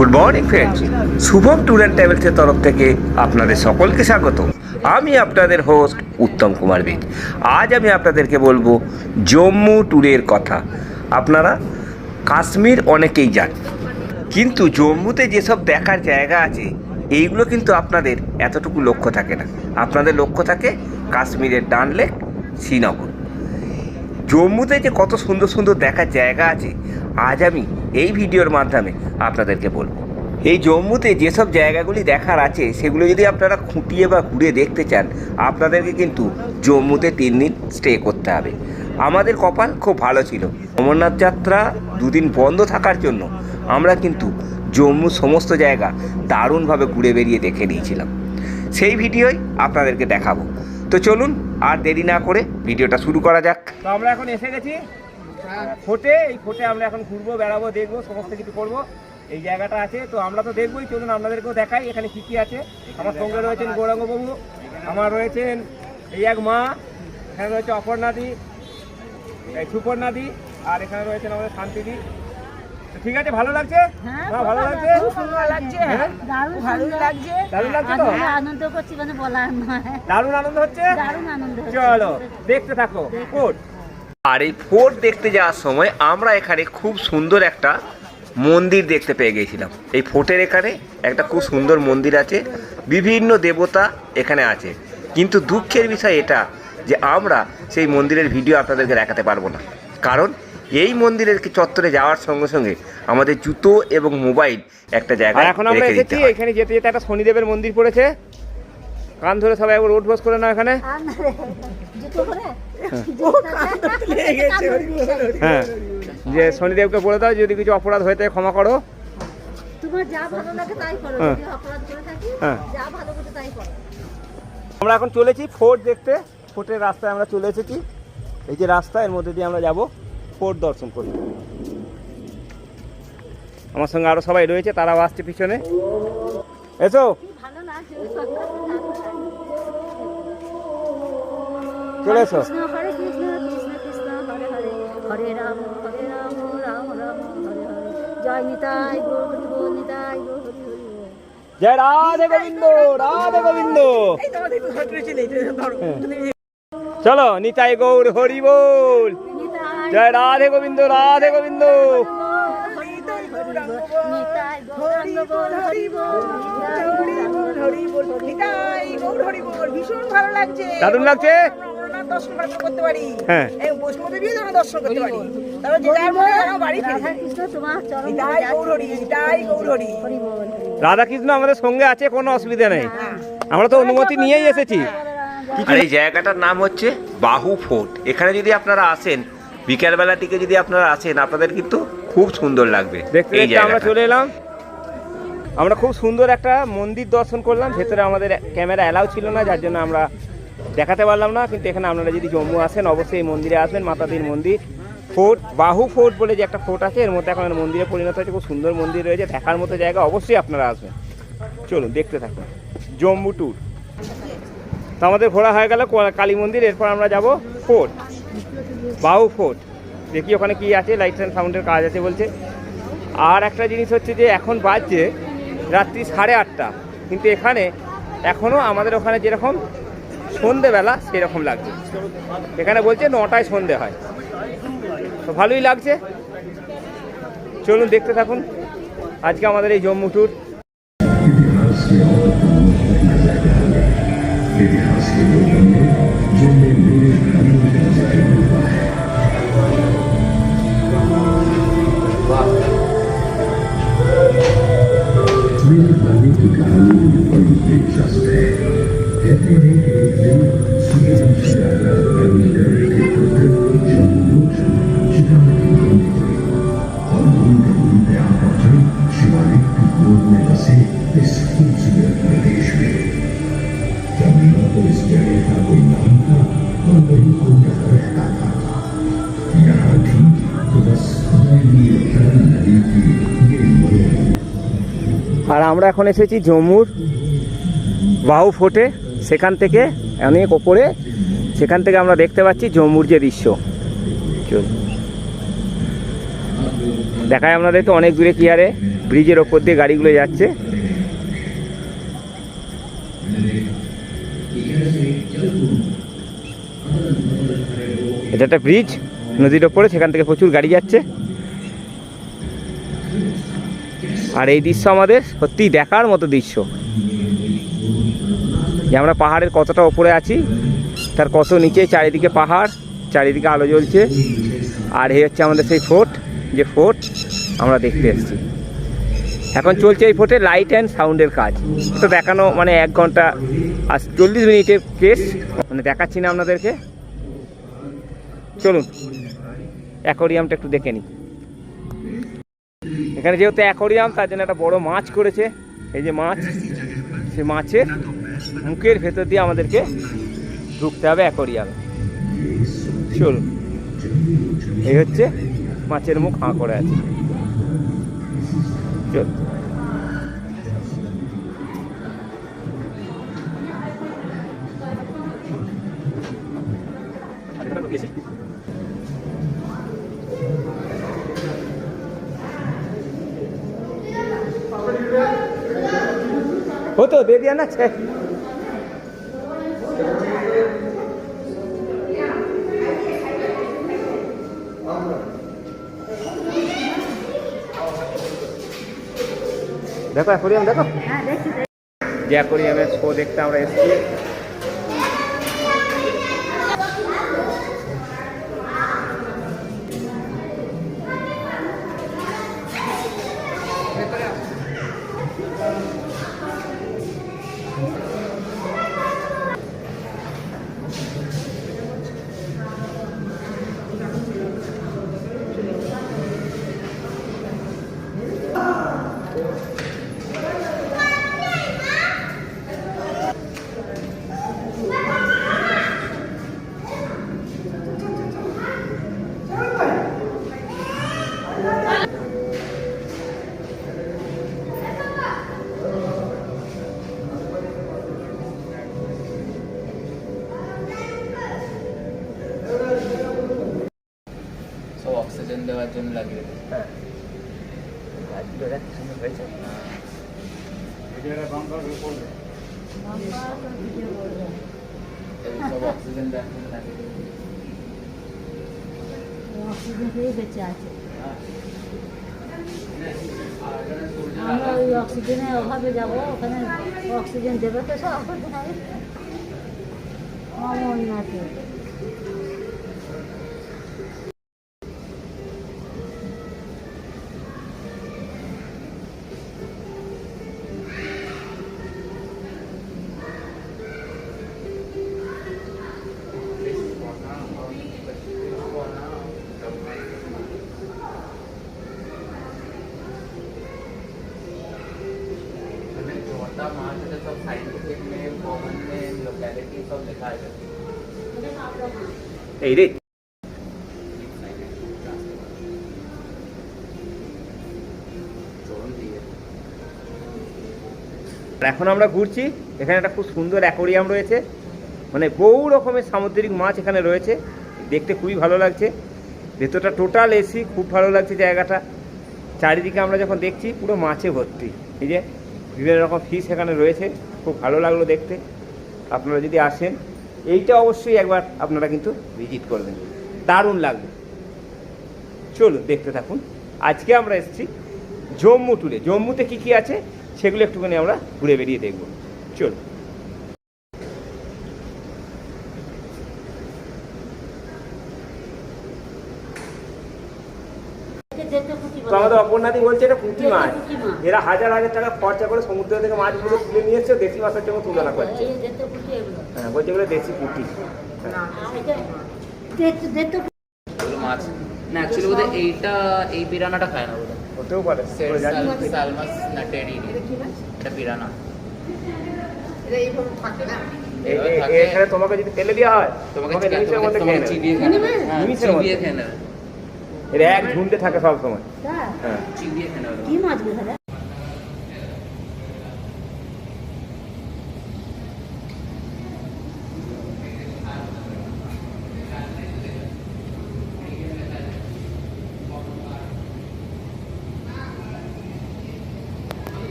Good morning friends Shubham tour and ট্রাভেলসের তরফ থেকে আপনাদের সকলকে স্বাগত। আমি আপনাদের হোস্ট উত্তম কুমার বেদ। আজ আমি আপনাদেরকে বলব জম্মু ট্যুরের কথা। আপনারা কাশ্মীর অনেকেই যান কিন্তু জম্মুতে যেসব দেখার জায়গা আছে, এইগুলো কিন্তু আপনাদের এতটুকু লক্ষ্য থাকে না। আপনাদের লক্ষ্য থাকে কাশ্মীরের ডান লেক, শ্রীনগর। জম্মুতে যে কত সুন্দর সুন্দর দেখার জায়গা আছে, আজ আমি এই ভিডিওর মাধ্যমে আপনাদেরকে বলব। এই জম্মুতে যেসব জায়গাগুলি দেখার আছে, সেগুলো যদি আপনারা খুঁটিয়ে বা ঘুরে দেখতে চান, আপনাদেরকে কিন্তু জম্মুতে তিন দিন স্টে করতে হবে। আমাদের কপাল খুব ভালো ছিল। অমরনাথ যাত্রা দুদিন বন্ধ থাকার জন্য আমরা কিন্তু জম্মু সমস্ত জায়গা দারুণভাবে ঘুরে বেরিয়ে দেখে নিয়েছিলাম। সেই ভিডিওই আপনাদেরকে দেখাবো। তো চলুন আর দেরি না করে ভিডিওটা শুরু করা যাক। তো আমরা এখন এসে গেছি। ফোটে, এই ফোটে আমরা এখন ঘুরবো, বেড়াবো, দেখব, সমস্ত কিছু করব। এই জায়গাটা আছে, তো আমরা তো দেখবোই, চলুন আপনাদেরকেও দেখাই, এখানে কী কী আছে। আমার সঙ্গে রয়েছেন গৌরাঙ্গবাবু, আমার রয়েছেন এই এক মা, এখানে রয়েছে অপর্ণাদি সুপর্ণাদি, আর এখানে রয়েছেন আমাদের শান্তিদি। ঠিক আছে ভালো লাগছে? হ্যাঁ, ভালো লাগছে? লাগছে হ্যাঁ? দারুণ ভালোই লাগছে। দারুণ লাগছে তো? আনন্দ আনন্দ করছি মানে বলার নয়। দারুণ আনন্দ হচ্ছে? দারুণ আনন্দ হচ্ছে। চলো দেখতে থাকো কোট আর এই ফোর্ট দেখতে যাওয়ার সময় আমরা এখানে খুব সুন্দর একটা মন্দির দেখতে পেয়ে গেছিলাম। এই ফোর্টের এখানে একটা খুব সুন্দর মন্দির আছে বিভিন্ন দেবতা এখানে আছে। কিন্তু দুঃখের বিষয় এটা যে আমরা সেই মন্দিরের ভিডিও আপনাদেরকে দেখাতে পারব না। কারণ এই মন্দিরের চত্বরে যাওয়ার সঙ্গে সঙ্গে আমাদের জুতো এবং মোবাইল একটা আর জায়গায় এখন আমরা এসেছি এখানে যেতে যেতে একটা শনিদেবের মন্দির পড়েছে। কান ধরে সবাই একবার রোড বস করে না এখানে। আর না রে, জুতো করে? হ্যাঁ যে শনিদেবকে বলে দাও যদি কিছু অপরাধ হয়ে থাকে ক্ষমা করো। তোমার যা ভালো লাগে তাই করো হ্যাঁ। যদি অপরাধ করে থাকি হ্যাঁ। যা ভালো করে তাই করো। আমরা এখন চলেছি ফোর্ট দেখতে। ফোর্টের রাস্তায় আমরা চলে এসেছি। এই যে রাস্তা এর মধ্যে দিয়ে আমরা যাব। ফোর্ট দর্শন করতে আমার সঙ্গে আরও সবাই রয়েছে তারাও আসছে পিছনে। এসো। চলে এসো। হরে কৃষ্ণ কৃষ্ণ কৃষ্ণ হরে হরে হরে রাম হরে রাম রাম রাম হরে হরে জয় নিতাই গো হরি বল নিতাই গো হরি হরি জয় রাধে গোবিন্দ রাধে গোবিন্দ হ্যাঁ। চলো নিতাই গৌর হরি বল। জয় রাধে গোবিন্দ রাধে গোবিন্দ। ভালো লাগছে? হ্যাঁ। রাধা কৃষ্ণ আমাদের সঙ্গে আছে, কোনো অসুবিধা নেই। আমরা তো অনুমতি নিয়েই এসেছি। আর এই জায়গাটার নাম হচ্ছে বাহু ফোর্ট। এখানে যদি আপনারা আসেন বিকালবেলা দিকে যদি আপনারা আসেন আপনাদের কিন্তু খুব সুন্দর লাগবে দেখতে আমরা চলে এলাম। আমরা খুব সুন্দর একটা মন্দির দর্শন করলাম। ভেতরে আমাদের ক্যামেরা অ্যালাউ ছিল না যার জন্য আমরা দেখাতে পারলাম না। কিন্তু এখানে আপনারা যদি জম্মু আসেন অবশ্যই এই মন্দিরে আসবেন মাতাদির মন্দির ফোর্ট বাহু ফোর্ট বলে যে একটা ফোর্ট আছে এর মধ্যে এখন মন্দিরে পরিণত হয়েছে খুব সুন্দর মন্দির রয়েছে দেখার মতো জায়গা অবশ্যই আপনারা আসবেন। চলুন দেখতে থাকুন। জম্মু ট্যুর তো আমাদের ঘোরা হয়ে গেল কালী মন্দির এরপর আমরা যাব ফোর্ট। বাহু ফোর্ট। দেখি ওখানে কি আছে লাইট অ্যান্ড সাউন্ডের কাজ আছে বলছে। আর একটা জিনিস হচ্ছে যে, এখন বাজছে রাত্রি সাড়ে আটটা। কিন্তু এখানে এখনও আমাদের ওখানে যেরকম সন্ধেবেলা সেরকম লাগছে। এখানে বলছে নটায় সন্ধে হয়। তো ভালোই লাগছে। চলুন দেখতে থাকুন। আজকে আমাদের এই জম্মু ট্যুর এখন এসেছি জম্মুর বাহু ফোর্টে। সেখান থেকে অনেক ওপরে, সেখান থেকে আমরা দেখতে পাচ্ছি জম্মুর যে দৃশ্য। দেখায় আপনাদেরকে অনেক দূরে কি আরে, ব্রিজের ওপর দিয়ে গাড়িগুলো যাচ্ছে। এটা একটা ব্রিজ, নদীর ওপরে, সেখান থেকে প্রচুর গাড়ি যাচ্ছে। আর এই দৃশ্য আমাদের সত্যিই দেখার মতো দৃশ্য। যে আমরা পাহাড়ের কতটা ওপরে আছি, তার কত নিচে, চারিদিকে পাহাড়, চারিদিকে আলো জ্বলছে। আর এই হচ্ছে আমাদের সেই ফোর্ট, যে ফোর্ট আমরা দেখতে এসেছি। এখন চলছে এই ফোর্টে লাইট অ্যান্ড সাউন্ডের কাজ। তো দেখানো মানে এক ঘণ্টা আর চল্লিশ মিনিটের কেস মানে দেখাচ্ছি না আপনাদেরকে। চলুন অ্যাকোরিয়ামটা একটু দেখে নিই। এখানে যেহেতু অ্যাকোরিয়াম, তার জন্য একটা বড় মাছ করেছে। এই যে মাছ, সে মাছের মুখের ভেতর দিয়ে আমাদেরকে ঢুকতে হবে অ্যাকোরিয়াম। চলুন এই হচ্ছে মাছের মুখ করে আছে। চল। हो तो दे दिया ना छः দেখো অ্যাকোরিয়াম দেখো হ্যাঁ দেখছি যে অ্যাকোরিয়ামের শো দেখতে আমরা এসেছি অক্সিজেন পেয়ে বেঁচে আছে। আমরা ওই অক্সিজেনের অভাবে যাব ওখানে অক্সিজেন দেবে তো সব নাকি মানে सब लिखा है এই রে চরণ দিয়ে আর এখন আমরা ঘুরছি এখানে একটা খুব সুন্দর অ্যাকোরিয়াম রয়েছে মানে বহু রকমের সামুদ্রিক মাছ এখানে রয়েছে দেখতে খুবই ভালো লাগছে ভেতরটা টোটাল এসি খুব ভালো লাগছে জায়গাটা চারিদিকে আমরা যখন দেখছি পুরো মাছে ভর্তি এই যে বিভিন্ন রকম ফিশ এখানে রয়েছে খুব ভালো লাগলো দেখতে আপনারা যদি আসেন, এইটা অবশ্যই একবার আপনারা কিন্তু ভিজিট করবেন। দারুণ লাগবে। চলুন, দেখতে থাকুন। আজকে আমরা এসেছি জম্মু টুরে জম্মুতে কি কি আছে, সেগুলো একটুখানি আমরা ঘুরে বেরিয়ে দেখব। চলুন। তো আমাদের অপর্ণাদি বলছে এটা পুঁটি মাছ। এরা হাজার হাজার টাকা খরচা করে সমুদ্র থেকে মাছগুলো তুলে নিয়ে এসছে দেশি মাছের জন্য তুলনা করছে। হ্যাঁ বলছে এগুলো দেশি পুঁটি। মাছ। না অ্যাকচুয়ালি বোধহয় এইটা এই পিরানাটা খায় না বোধহয়। হতেও পারে। সালমাস না টেডি এটা। এখানে তোমাকে যদি ফেলে দেওয়া হয় তোমাকে মধ্যে খেয়ে নেবে। মধ্যে। চিবিয়ে খেয়ে নেবে। এরা এক ঝুন্ডে থাকে সবসময়। হ্যাঁ। কি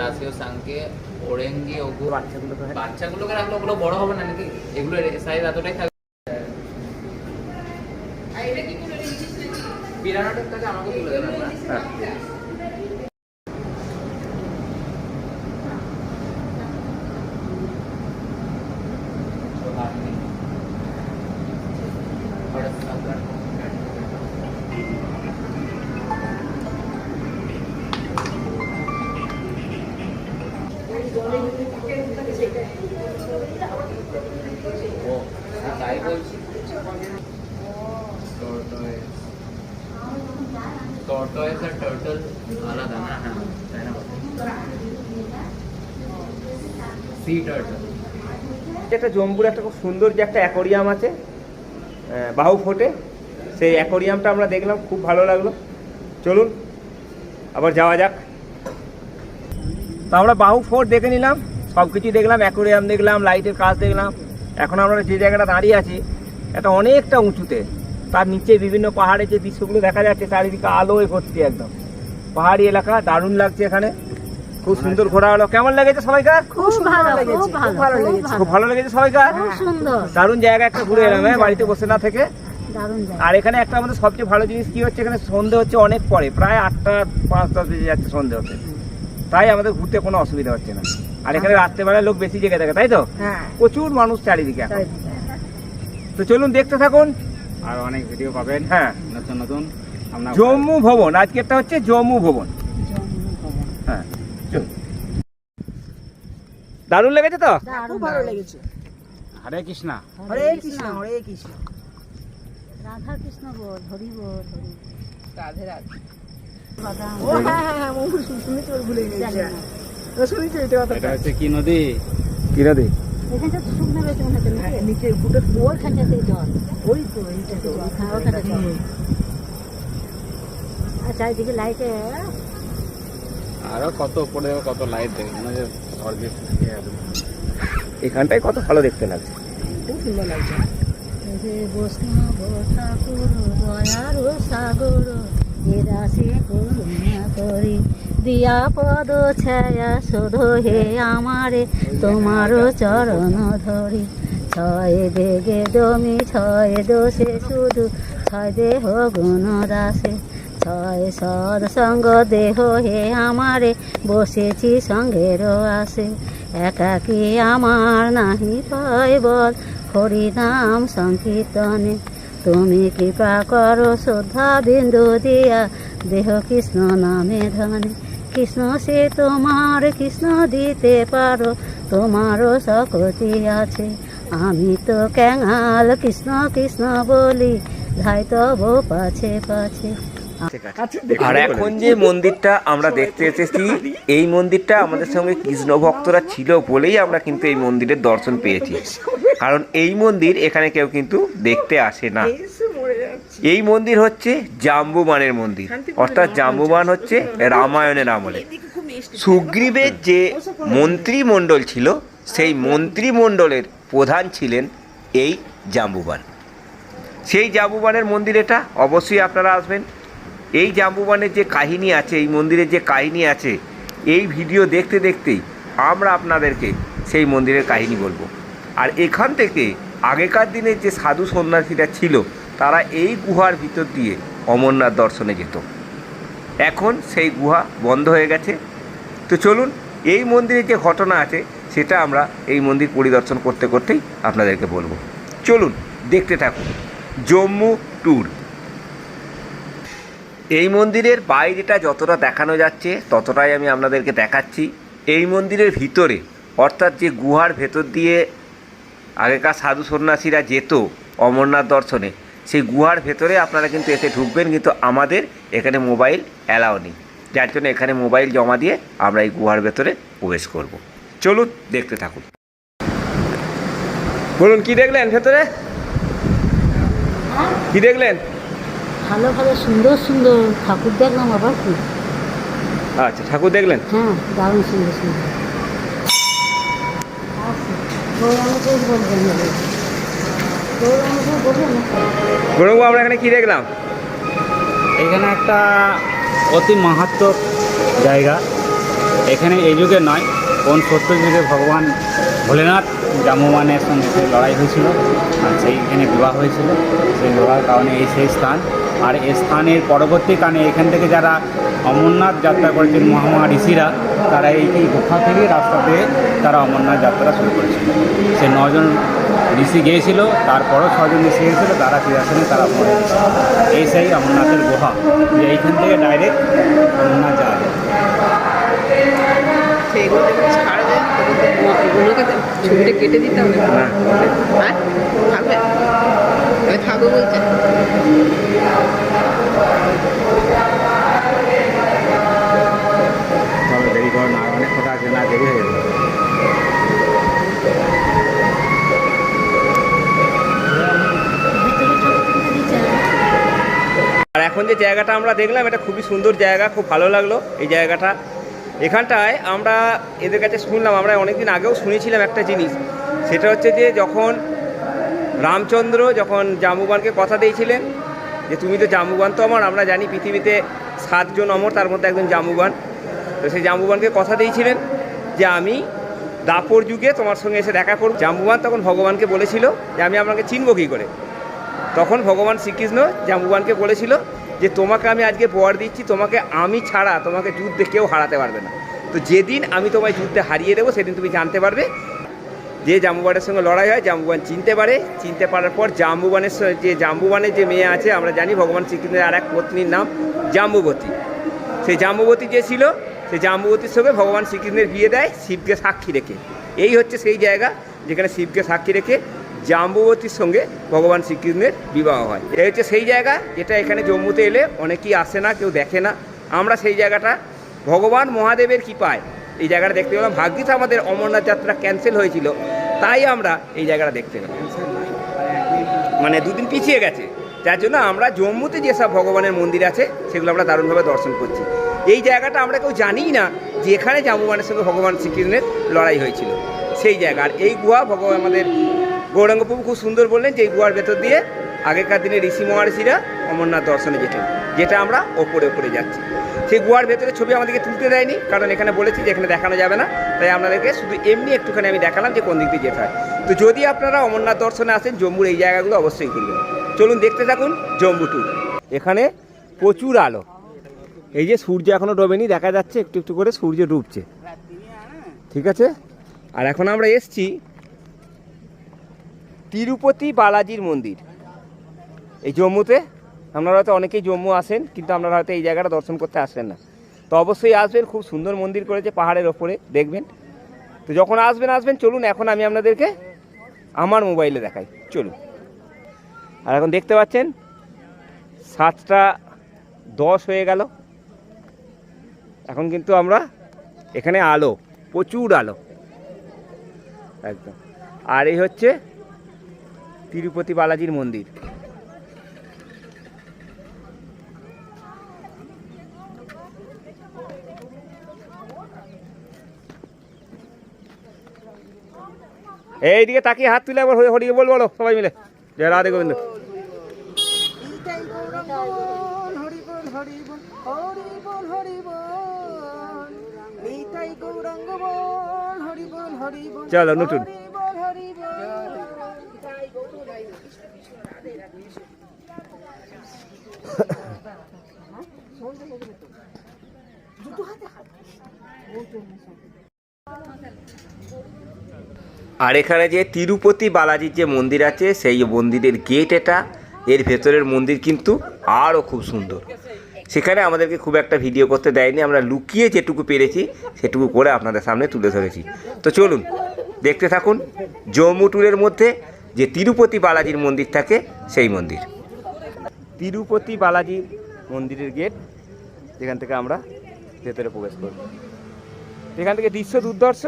দাসীয় সাংকে ওরেঙ্গি ওগু বাচ্চাগুলোকে বাচ্চাগুলোকে রাখলে ওগুলো বড় হবে না নাকি? এগুলো সাইজ এতটাই থাকবে। বিরানোটের কাছে আমাকে তুলে দেবেন জম্বুর একটা খুব সুন্দর যে একটা অ্যাকোরিয়াম আছে বাহু ফোটে, সেই অ্যাকোরিয়ামটা আমরা দেখলাম, খুব ভালো লাগল। চলুন, আবার যাওয়া যাক। তো আমরা বাহু ফোর্ট দেখে নিলাম, সব কিছুই দেখলাম, অ্যাকোরিয়াম দেখলাম, লাইটের কাজ দেখলাম। এখন আমরা যে জায়গাটা দাঁড়িয়ে আছি, এটা অনেকটা উঁচুতে। তার নিচে বিভিন্ন পাহাড়ে যে দৃশ্যগুলো দেখা যাচ্ছে, চারিদিকে আলোয় ভর্তি একদম। পাহাড়ি এলাকা, দারুণ লাগছে এখানে। খুব সুন্দর ঘোরা হলো কেমন লেগেছে সবাইকার? খুব ভালো খুব ভালো। খুব ভালো লেগেছে সবাইকার? খুব সুন্দর। দারুণ জায়গা একটা ঘুরে এলাম হ্যাঁ বাড়িতে বসে না থেকে। আর এখানে একটা আমাদের সবচেয়ে ভালো জিনিস কি হচ্ছে এখানে সন্ধে হচ্ছে অনেক পরে প্রায় আটটা পাঁচ দশ বেজে যাচ্ছে সন্ধে হতে। তাই আমাদের ঘুরতে কোনো অসুবিধা হচ্ছে না। আর এখানে রাত্রেবেলায় লোক বেশি জেগে থাকে তাই তো? হ্যাঁ। প্রচুর মানুষ চারিদিকে। তো চলুন দেখতে থাকুন। আর অনেক ভিডিও পাবেন হ্যাঁ নতুন নতুন। জম্মু ভবন আজকেরটা হচ্ছে জম্মু ভবন। হ্যাঁ। দারুণ লেগেছে তো? খুব ভালো লেগেছে। হরে কৃষ্ণা। হরে কৃষ্ণ হরে কৃষ্ণ। রাধা কৃষ্ণ বল হরি বল হরি রাধে রাধে। ও হ্যাঁ হ্যাঁ হ্যাঁ মঙ্গল শুনেছি ওর ভুলে গেছি জানি না। ও শুনেছি এটা কথা। এটা হচ্ছে কি নদী? কি নদী? এখানটা শুকনো রয়েছে মনে হচ্ছে নিচে ফুটে ওইখানটাতে জল। ওই তো এইটা তো ওখানে জল। আর চারিদিকে লাইটে আরও কত উপরে কত লাইট দেখে মনে হচ্ছে ইয়ে একদম। এখানটাই কত ভালো দেখতে লাগছে? খুব সুন্দর লাগছে। হে ঠাকুর দয়ার সাগর করি। দিয়া পদ ছায়া শোধ হে আমারে তোমার চরণ ধরি। ছয় বেগে দমি ছয় দোষে শুধু ছয় দেহ গুণ দাসে। ছয় সদ সঙ্গ দেহ হে আমারে, বসেছি সঙ্গের আসে একাকি আমার নাহি পাই বল, হরিনাম সংকীর্তনে। তুমি কৃপা করো শ্রদ্ধা বিন্দু দিয়া, দেহ কৃষ্ণ নামে ধনে। কৃষ্ণ সে তোমার কৃষ্ণ দিতে পারো, তোমারও শকতি আছে। আমি তো ক্যাঙাল, কৃষ্ণ কৃষ্ণ বলি ধাই তব পাছে পাছে। আর এখন যে মন্দিরটা আমরা দেখতে এসেছি এই মন্দিরটা আমাদের সঙ্গে কৃষ্ণ ভক্তরা ছিল বলেই আমরা কিন্তু এই মন্দিরের দর্শন পেয়েছি। কারণ এই মন্দির এখানে কেউ কিন্তু দেখতে আসে না। এই মন্দির হচ্ছে জাম্বুবানের মন্দির। অর্থাৎ জাম্বুবান হচ্ছে রামায়ণের আমলে। সুগ্রীবের যে মন্ত্রিমণ্ডল ছিল সেই মন্ত্রিমণ্ডলের প্রধান ছিলেন এই জাম্বুবান। সেই জাম্বুবানের মন্দির এটা অবশ্যই আপনারা আসবেন। এই জাম্বুবানের যে কাহিনী আছে, এই মন্দিরের যে কাহিনী আছে, এই ভিডিও দেখতে দেখতেই আমরা আপনাদেরকে সেই মন্দিরের কাহিনী বলব। আর এখান থেকে আগেকার দিনের যে সাধু সন্ন্যাসীরা ছিল, তারা এই গুহার ভিতর দিয়ে অমরনাথ দর্শনে যেত। এখন সেই গুহা বন্ধ হয়ে গেছে। তো চলুন, এই মন্দিরে যে ঘটনা আছে, সেটা আমরা এই মন্দির পরিদর্শন করতে করতেই আপনাদেরকে বলব। চলুন, দেখতে থাকুন। জম্মু ট্যুর। এই মন্দিরের বাইরেটা যতটা দেখানো যাচ্ছে, ততটাই আমি আপনাদেরকে দেখাচ্ছি। এই মন্দিরের ভিতরে, অর্থাৎ যে গুহার ভেতর দিয়ে আগেকার সাধু সন্ন্যাসীরা যেত অমরনাথ দর্শনে, সেই গুহার ভেতরে আপনারা কিন্তু এসে ঢুকবেন, কিন্তু আমাদের এখানে মোবাইল অ্যালাও নেই। যার জন্য এখানে মোবাইল জমা দিয়ে আমরা এই গুহার ভেতরে প্রবেশ করব। চলুন, দেখতে থাকুন। বলুন, কি দেখলেন ভেতরে? কি দেখলেন? ভালো ভালো সুন্দর সুন্দর ঠাকুর দেখলাম আবার কি? আচ্ছা ঠাকুর দেখলেন? হ্যাঁ দারুণ সুন্দর সুন্দর। আচ্ছা গৌরঙ্গ আমরা এখানে কি দেখলাম? এখানে একটা অতি মাহাত্ম জায়গা। এখানে এই যুগে নয় কোন সত্তর যুগে ভগবান ভোলেনাথ জামুয়ানের সঙ্গে লড়াই হয়েছিল আর সেইখানে বিবাহ হয়েছিল। সেই বিবাহের কারণে এই সেই স্থান। আর এই স্থানের পরবর্তীকালে এখান থেকে যারা অমরনাথ যাত্রা করেছেন মহামা ঋষিরা তারা এই এই গুফা থেকে রাস্তা দিয়ে তারা অমরনাথ যাত্রা শুরু করেছিল। সে নজন ঋষি গিয়েছিল তারপরও ছজন ঋষি গিয়েছিল তারা ফিরাসনে তারা গেছে। এই সেই অমরনাথের গুহা যে এইখান থেকে ডাইরেক্ট অমরনাথ যাওয়া যায়। তো ছবিটা কেটে দিতে হবে। হ্যাঁ। করো হয়ে যাবে। আর এখন যে জায়গাটা আমরা দেখলাম, এটা খুবই সুন্দর জায়গা, খুব ভালো লাগল এই জায়গাটা। এখানটায় আমরা এদের কাছে শুনলাম, আমরা অনেকদিন আগেও শুনেছিলাম একটা জিনিস। সেটা হচ্ছে যে যখন রামচন্দ্র যখন জাম্বুবানকে কথা দিয়েছিলেন যে, তুমি তো জাম্বুবান তো আমার, আমরা জানি পৃথিবীতে সাতজন অমর, তার মধ্যে একজন জাম্বুবান তো সেই জাম্বুবানকে কথা দিয়েছিলেন যে, আমি দাপর যুগে তোমার সঙ্গে এসে দেখা করব। জাম্বুবান তখন ভগবানকে বলেছিল যে, আমি আপনাকে চিনব কী করে? তখন ভগবান শ্রীকৃষ্ণ জাম্বুবানকে বলেছিল যে, তোমাকে আমি আজকে বর দিচ্ছি, তোমাকে আমি ছাড়া, তোমাকে যুদ্ধে কেউ হারাতে পারবে না। তো যেদিন আমি তোমায় যুদ্ধে হারিয়ে দেবো, সেদিন তুমি জানতে পারবে যে জাম্বুবানের সঙ্গে লড়াই হয়, জাম্বুবান চিনতে পারে। চিনতে পারার পর জাম্বুবানের যে জাম্বুবানের যে মেয়ে আছে, আমরা জানি ভগবান শ্রীকৃষ্ণের আর এক পত্নীর নাম জাম্বুবতী। সেই জাম্বুবতী যে ছিল, সেই জাম্বুবতীর সঙ্গে ভগবান শ্রীকৃষ্ণের বিয়ে দেয়, শিবকে সাক্ষী রেখে। এই হচ্ছে সেই জায়গা যেখানে শিবকে সাক্ষী রেখে জাম্বুবতীর সঙ্গে ভগবান শ্রীকৃষ্ণের বিবাহ হয়। এই হচ্ছে সেই জায়গা যেটা এখানে জম্মুতে এলে অনেকেই আসে না, কেউ দেখে না। আমরা সেই জায়গাটা ভগবান মহাদেবের কৃপায় এই জায়গাটা দেখতে পেলাম। ভাগ্যিস আমাদের অমরনাথ যাত্রা ক্যান্সেল হয়েছিল, তাই আমরা এই জায়গাটা দেখতে পেলাম। মানে দুদিন পিছিয়ে গেছে। যার জন্য আমরা জম্মুতে যেসব ভগবানের মন্দির আছে, সেগুলো আমরা দারুণভাবে দর্শন করছি। এই জায়গাটা আমরা কেউ জানিই না যে এখানে জামুবানের সঙ্গে ভগবান শ্রীকৃষ্ণের লড়াই হয়েছিল। সেই জায়গা। আর এই গুহা ভগবান আমাদের গৌরাঙ্গ প্রভু খুব সুন্দর বললেন যে, এই গুহার ভেতর দিয়ে আগেকার দিনে ঋষি মহারিষিরা অমরনাথ দর্শনে যেতেন, যেটা আমরা ওপরে ওপরে যাচ্ছি। সেই গুহার ভেতরে ছবি আমাদেরকে তুলতে দেয়নি, কারণ এখানে বলেছি যে এখানে দেখানো যাবে না। তাই আপনাদেরকে শুধু এমনি একটুখানি আমি দেখালাম যে কোন দিক দিয়ে যেতে হয়। তো যদি আপনারা অমরনাথ দর্শনে আসেন, জম্মুর এই জায়গাগুলো অবশ্যই ঘুরবেন। চলুন দেখতে থাকুন জম্মু ট্যুর এখানে প্রচুর আলো। এই যে সূর্য এখনও ডোবেনি, দেখা যাচ্ছে একটু একটু করে সূর্য ডুবছে। ঠিক আছে? আর এখন আমরা এসছি তিরুপতি বালাজির মন্দির। এই জম্মুতে আপনারা হয়তো অনেকেই জম্মু আসেন, কিন্তু আপনারা হয়তো এই জায়গাটা দর্শন করতে আসেন না। তো অবশ্যই আসবেন, খুব সুন্দর মন্দির করেছে পাহাড়ের ওপরে, দেখবেন। তো যখন আসবেন আসবেন, চলুন, এখন আমি আপনাদেরকে আমার মোবাইলে দেখাই। চলুন। আর এখন দেখতে পাচ্ছেন, সাতটা দশ হয়ে গেল। এখন কিন্তু আমরা এখানে আলো, প্রচুর আলো। একদম। আর এই হচ্ছে তিরুপতি বালাজির মন্দির। এইদিকে তাকিয়ে হাত তুলে একবার হরি হরি বল বলো সবাই মিলে জয় রাধে গোবিন্দ চলো, নতুন। বল, হরি বল। আর এখানে যে তিরুপতি বালাজির যে মন্দির আছে, সেই মন্দিরের গেট এটা। এর ভেতরের মন্দির কিন্তু আরও খুব সুন্দর। সেখানে আমাদেরকে খুব একটা ভিডিও করতে দেয়নি। আমরা লুকিয়ে যেটুকু পেরেছি, সেটুকু করে আপনাদের সামনে তুলে ধরেছি। তো চলুন, দেখতে থাকুন জম্মু ট্যুরের মধ্যে যে তিরুপতি বালাজির মন্দির থাকে, সেই মন্দির। তিরুপতি বালাজির মন্দিরের গেট যেখান থেকে আমরা ভেতরে প্রবেশ করব। এখান থেকে দৃশ্য দুর্দর্শ,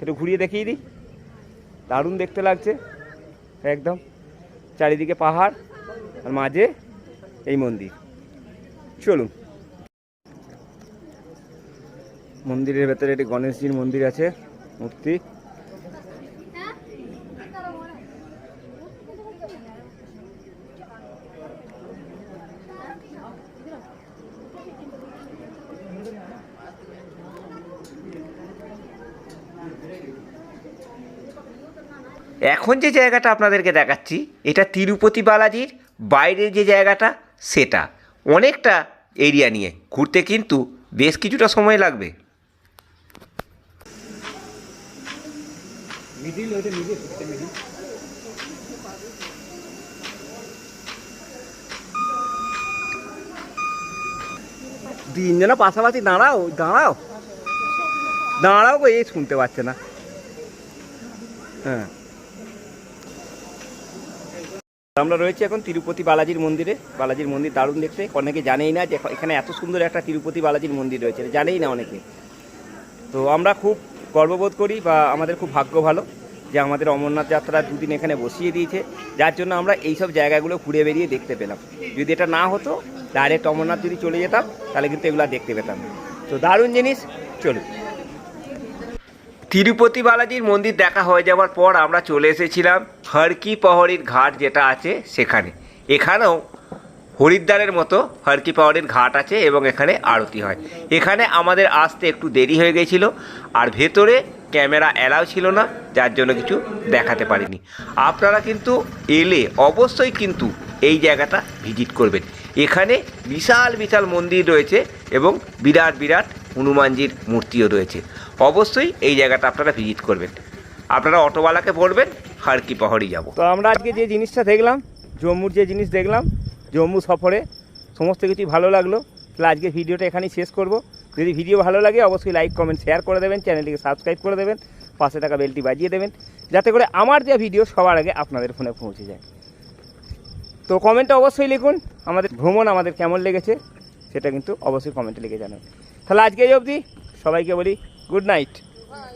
একটু ঘুরিয়ে দেখিয়ে দিই। দারুণ দেখতে লাগছে। একদম। চারিদিকে পাহাড় আর মাঝে এই মন্দির। চলুন। মন্দিরের ভেতরে একটি গণেশজির মন্দির আছে, মূর্তি। এখন যে জায়গাটা আপনাদেরকে দেখাচ্ছি, এটা তিরুপতি বালাজির, বাইরের যে জায়গাটা, সেটা। অনেকটা এরিয়া নিয়ে। ঘুরতে কিন্তু বেশ কিছুটা সময় লাগবে। তিনজনে পাশাপাশি দাঁড়াও দাঁড়াও। দাঁড়াও এই শুনতে পাচ্ছে না। হ্যাঁ। আমরা রয়েছি এখন তিরুপতি বালাজির মন্দিরে। বালাজির মন্দির দারুণ দেখতে। অনেকে জানেই না যে এখানে এত সুন্দর একটা তিরুপতি বালাজির মন্দির রয়েছে জানেই না অনেকে। তো আমরা খুব গর্ববোধ করি বা আমাদের খুব ভাগ্য ভালো যে আমাদের অমরনাথ যাত্রা দুদিন এখানে বসিয়ে দিয়েছে। যার জন্য আমরা এই সব জায়গাগুলো ঘুরে বেরিয়ে দেখতে পেলাম। যদি এটা না হতো ডাইরেক্ট অমরনাথ যদি চলে যেতাম, তাহলে কিন্তু এগুলো দেখতে পেতাম তো দারুণ জিনিস, চলুন। তিরুপতি বালাজির মন্দির দেখা হয়ে যাওয়ার পর আমরা চলে এসেছিলাম হরকি পহরির ঘাট যেটা আছে সেখানে। এখানেও হরিদ্বারের মতো হরকি পাহাড়ের ঘাট আছে এবং এখানে আরতি হয়। এখানে আমাদের আসতে একটু দেরি হয়ে গেছিল আর ভেতরে ক্যামেরা অ্যালাউ ছিল না, যার জন্য কিছু দেখাতে পারিনি। আপনারা কিন্তু এলে অবশ্যই কিন্তু এই জায়গাটা ভিজিট করবেন। এখানে বিশাল বিশাল মন্দির রয়েছে এবং বিরাট বিরাট হনুমানজির মূর্তিও রয়েছে। অবশ্যই এই জায়গাটা আপনারা ভিজিট করবেন। আপনারা অটোওয়ালাকে বলবেন, হারকি পাহাড়ি যাব। তো আমরা আজকে যে জিনিসটা দেখলাম, জম্মুর যে জিনিস দেখলাম, জম্মু সফরে, সমস্ত কিছুই ভালো লাগল। তাহলে আজকে ভিডিওটা এখানেই শেষ করব। যদি ভিডিও ভালো লাগে, অবশ্যই লাইক কমেন্ট শেয়ার করে দেবেন, চ্যানেলটিকে সাবস্ক্রাইব করে দেবেন, পাশে থাকা বেলটি বাজিয়ে দেবেন, যাতে করে আমার যে ভিডিও সবার আগে আপনাদের ফোনে পৌঁছে যায়। তো কমেন্টে অবশ্যই লিখুন। আমাদের ভ্রমণ আমাদের কেমন লেগেছে, সেটা কিন্তু অবশ্যই কমেন্টে লিখে জানান তাহলে আজকে এই অবধি সবাইকে বলি গুড নাইট